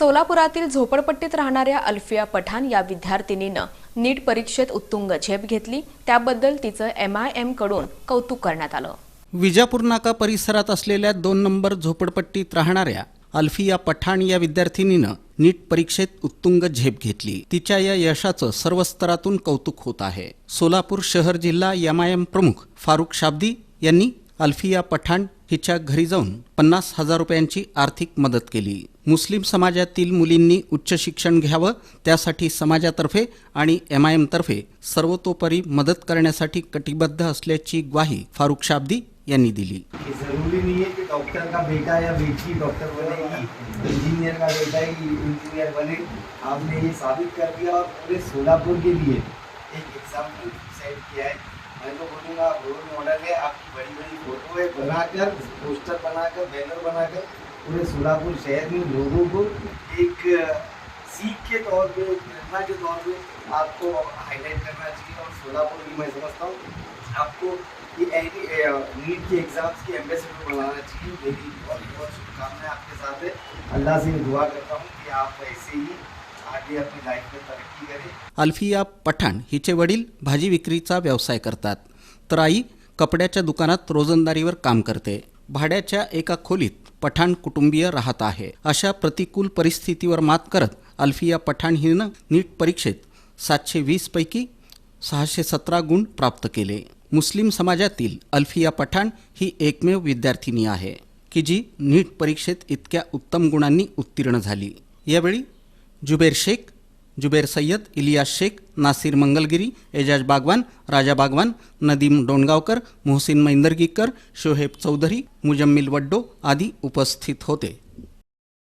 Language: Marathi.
सोलापुरातील झोपडपट्टीत राहणाऱ्या अल्फिया पठाण या विद्यार्थिनीनं नीट परीक्षेत उत्तुंग झेप घेतली. त्याबद्दल तिचं एम आय एमकडून कौतुक करण्यात आलं. विजापूर नाका परिसरात असलेल्या दोन नंबर झोपडपट्टीत राहणाऱ्या अल्फिया पठाण या विद्यार्थिनीनं नीट परीक्षेत उत्तुंग झेप घेतली. तिच्या या यशाचं सर्व स्तरातून कौतुक होत आहे. सोलापूर शहर जिल्हा एम आय एम प्रमुख फारुख शाब्दी यांनी अल्फिया पठाण हिच्या घरी जाऊन पन्नास हजार रुपयांची आर्थिक मदत केली. मुस्लिम समाजातील मुलींनी उच्च शिक्षण घ्यावं त्यासाठी समाजातर्फे आणि एम आय एमतर्फे सर्वतोपरी मदत करण्यासाठी कटिबद्ध असल्याची ग्वाही फारुख शाब्दी यांनी दिली. कि जरूरी नहीं है कि डॉक्टर का बेटा या बेटी डॉक्टर बनेगी इंजीनियर का बेटा ही इंजीनियर बने. आपने ये साबित कर दिया और पूरे सोलापुर के लिए. एक एग्जाम्पल सेट किया है. मैं तो बोलूँगा रोल मॉडल है आपकी बड़ी बड़ी कोई बनाकर पोस्टर बनाकर बैनर बनाकर पूरे सोलापुर शहर में लोगों को एक सीख के तौर पे प्रेरणा के तौर पे आपको हाईलाइट करना चाहिए और सोलापुर की मैं समझता हूँ आपको ये नीट के एग्जाम्स की एम्बेसडर बनाना चाहिए। मेरी बहुत बहुत शुभकामनाएं आपके साथ है। अल्लाह से दुआ करता हूँ कि आप ऐसे ही आगे अपनी लाइफ में तरक्की करें। अल्फिया पठाण हिचे वडील भाजी विक्रीचा व्यवसाय करतात। तर आई कपड्याच्या दुकानात रोजंदारीवर काम करते. भाड्याच्या एका खोलीत पठाण कुटुंबीय राहत आहे. अशा प्रतिकूल परिस्थितीवर मात करत अल्फिया पठाण हिनं नीट परीक्षेत सातशे वीस पैकी सहाशे सतरा गुण प्राप्त केले. मुस्लिम समाजातील अल्फिया पठाण ही एकमेव विद्यार्थिनी आहे की जी नीट परीक्षेत इतक्या उत्तम गुणांनी उत्तीर्ण झाली. यावेळी जुबेर शेख जुबेर सय्यद इलियास शेख नासिर मंगलगिरी एजाज बागवान राजा बागवान नदीम डोणगावकर मोहसिन मैंदर्गीकर शोहेब चौधरी मुजम्मिल वड्डो आदी उपस्थित होते.